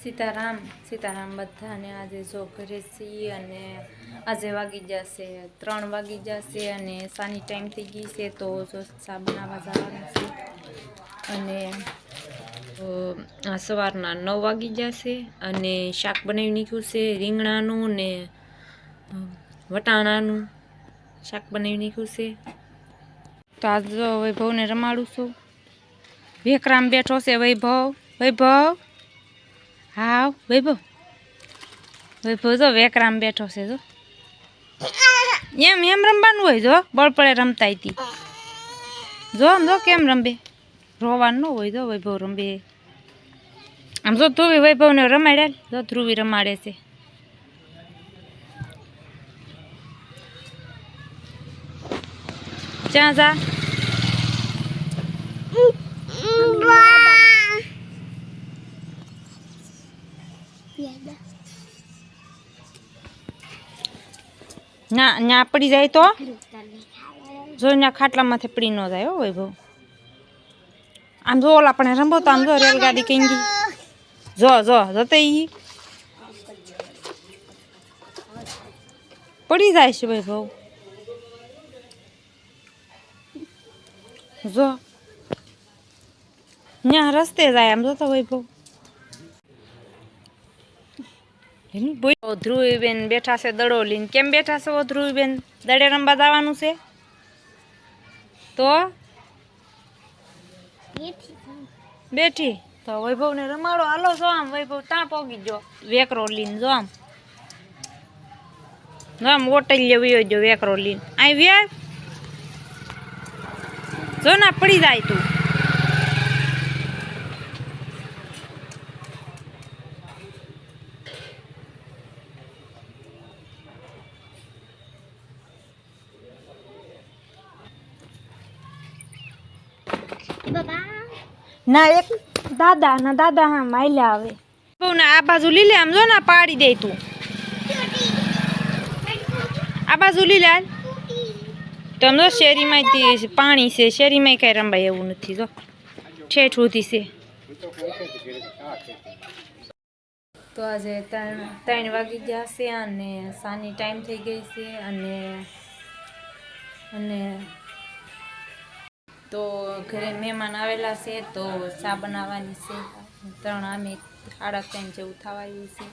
સીતારામ સીતારામ બધાને આજે જો ઘરે છીએ અને આજે વાગી જશે, ત્રણ વાગી જશે અને સાની ટાઈમ થઈ ગઈ છે તો જો ચા બનાવવા જવાનું છે. અને સવારના નવ વાગી જશે અને શાક બનાવી નાખ્યું છે, રીંગણાનું ને વટાણાનું શાક બનાવી નાખ્યું છે. તો આજ વૈભવને રમાડું છું. વેકરામ બેઠો છે વૈભવ વૈભવ! હા વૈભવ. વૈભવ જો વેકરામ બેઠો છે જો. એમ એમ રમવાનું હોય જો બળપડે રમતા હતી જો આમ જો કેમ રમબે રોવાનું હોય જો વૈભવ રમબે આમ જો ધ્રુવી વૈભવને રમાડ્યા જો ધ્રુવી રમાડે છે. ચા જા. ના ના પડી જાય તો? જો ના ખાટલામાંથી પડી ન જાય હો વૈભવ. આમ જો ઓલા પણ રમવો તો આમ જો રેલગાડી કઈ ગઈ જો જો જતે ઈ. પડી જાય છે વૈભવ. જો. ત્યાં રસ્તે જાય આમ જોતો વૈભવ. ધ્રુવીબેન બેઠા છે દડો લઈને કેમ બેઠા છો ધ્રુવીબેન? દડે રમવા જવાનું છે? તો? બેઠી. તો વૈભવને રમાડો. હાલો જો આમ, વૈભવ ત્યાં પોગી જો વેકરો લઈને જો આમ. જો આમ ઓટલ લેવી જો વેકરો લઈને અહીં વ્યા. જો ના પડી જાય તું. ના એક દાદા ના દાદા હા માયલા આવે બહુ ના આ બાજુ લીલે આમ જો ના પાડી દે તું. આ બાજુ લીલે તમે જો શેરીમાં તે પાણી છે શેરીમાં કઈ રમવાય એવું નથી જો. ઠેઠ સુધી છે. તો આજે ત્રણ ત્રણ વાગી ગયા છે અને સાની ટાઈમ થઈ ગઈ છે અને અને તો ઘરે મહેમાન આવેલા છે તો ચા બનાવવાની છે. ત્રણ અમે સાડા ત્રણ જેવું થવા આવ્યું છે.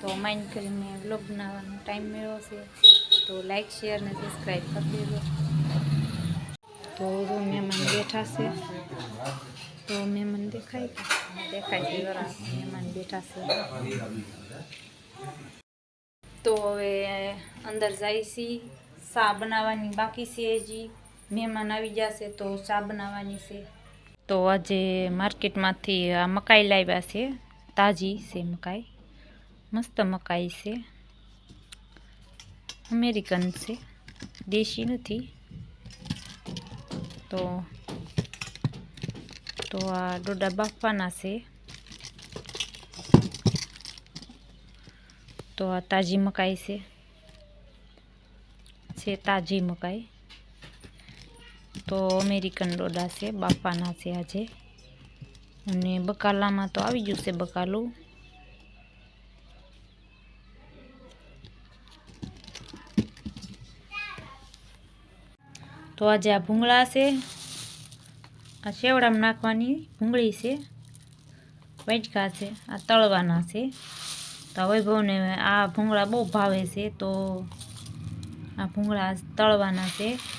તો માઇન્ડ કરીને બ્લોગ બનાવવાનો ટાઈમ મળ્યો છે. તો લાઈક શેર અને સબસ્ક્રાઈબ કરી દેજો. તો મહેમાન બેઠા છે. તો મહેમાન દેખાય દેખાય જરા મહેમાન બેઠા છે. તો હવે અંદર જાય છે. ચા બનાવવાની બાકી છે હજી. મહેમાન આવી જશે તો ચા બનાવવાની છે. તો આજે માર્કેટમાંથી આ મકાઈ લાવ્યા છે. તાજી છે મકાઈ. મસ્ત મકાઈ છે. અમેરિકન છે. દેશી નથી. તો તો આ ડોડા બાફવાના છે. તો આ તાજી મકાઈ છે. છે તાજી મકાઈ. તો અમેરિકન ડોડા છે બાફવાના છે આજે. અને બકાલામાં તો આવી ગયું છે બકાલું. તો આજે આ ભૂંગળા છે. આ શેવડામાં નાખવાની ભૂંગળી છે. વૈટકા છે, આ તળવાના છે. તો વૈભવને આ ભૂંગળા બહુ ભાવે છે, તો આ ભૂંગળા તળવાના છે.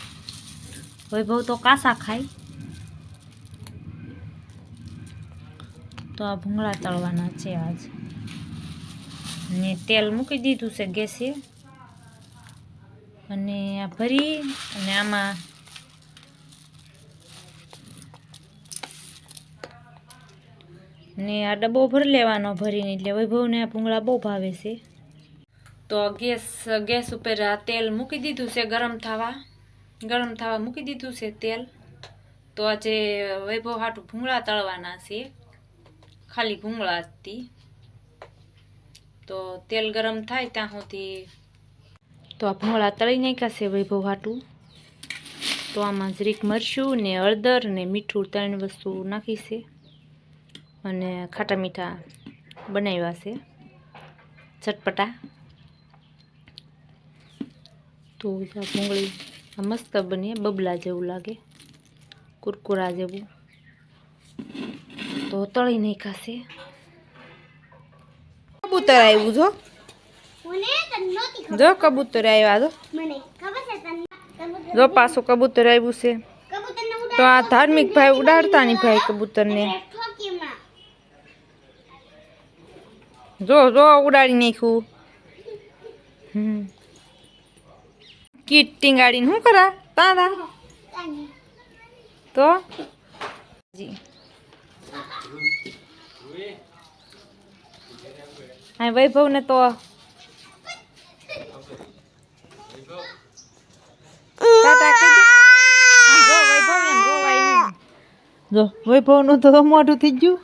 વૈભવ તો કાસા ખાય તો આ ભૂંગળા તળવાના છે આજ ને તેલ મૂકી દીધું છે ગેસે અને આ ભરી અને આમાં ને આ ડબ્બો ભરી લેવાનો ભરીને એટલે વૈભવને આ ભૂંગળા બહુ ભાવે છે તો ગેસ ગેસ ઉપર આ તેલ મૂકી દીધું છે ગરમ થવા ગરમ થવા મૂકી દીધું છે તેલ. તો આજે વૈભવ હાટું ભૂંગળા તળવાના છે. ખાલી ભૂંગળા હતી તો. તેલ ગરમ થાય ત્યાં સુધી તો આ ભૂંગળા તળી નાખ્યા છે વૈભવ હાટું. તો આમાં જરીક મરચું ને હળદર ને મીઠું ત્રણ વસ્તુ નાખી છે. અને ખાટા મીઠા બનાવ્યા છે. ચટપટા. તો ભૂંગળી મસ્ત બની બબલા જેવું લાગે. કુરકુરા જેવું. તો તળી નહીં ખાશે કબૂતર આવ્યું જો. જો કબૂતર આવ્યા જો જો પાછું કબૂતર આવ્યું છે. તો આ ધાર્મિક ભાઈ ઉડાડતા નહીં ભાઈ કબૂતરને. જો જો ઉડાડી નાખ્યું. હમ. કીટ ટીંગાડીને શું કરા? તારા? તો? જી. આ વૈભવને તો જો વૈભવનું તો મોઢું થઈ ગયું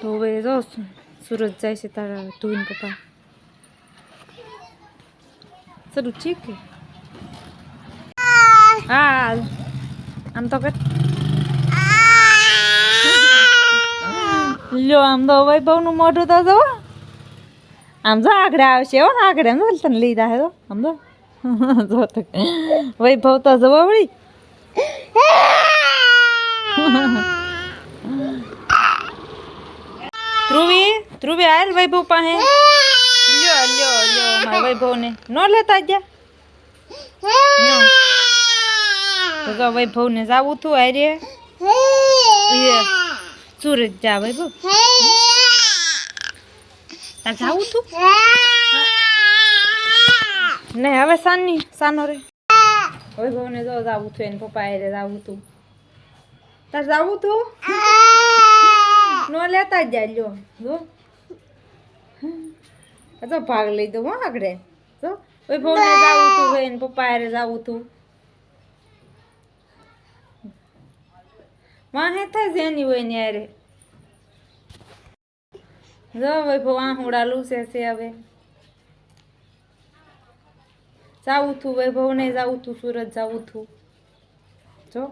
તો હવે જો સુ- સુરત જાય છે તારા ધોઈને પપ્પા સર ઠીક કે હા આમ તો કર લ્યો આમ તો વૈભવનું મોઢું તો જો આમ જો આગળ આવશે હો આગળ એમ તને લઈ દે તો આમ તો જો તો વૈભવ તો જવો વળી ધ્રુવી ધ્રુવી આયલ વૈભવ પાસે. લ્યો લ્યો લ્યો, મારા વૈભવને. ન લેતા ગયા. તો વૈભવને જાવું તું હારે. સુરત જા વૈભવ. તાર જાવું તું? ને હવે સાની, સાનો રે. વૈભવને જો જાવું તું, એને પપ્પા હારે જાવું તું. તાર જાવું તું? જા લ્યો. જો. આ તો ભાગ લઈ દઉં આગળ. જો વૈભવને જાવું તું હોય ને પપ્પા હારે જાવું તું. વાહે થાય જેની હોય ને યારે જો વૈભવ આહુડા લૂસે છે હવે. જાવું તું ભાઈ ભવને જાવું તું, સુરત જાવું તું. જો.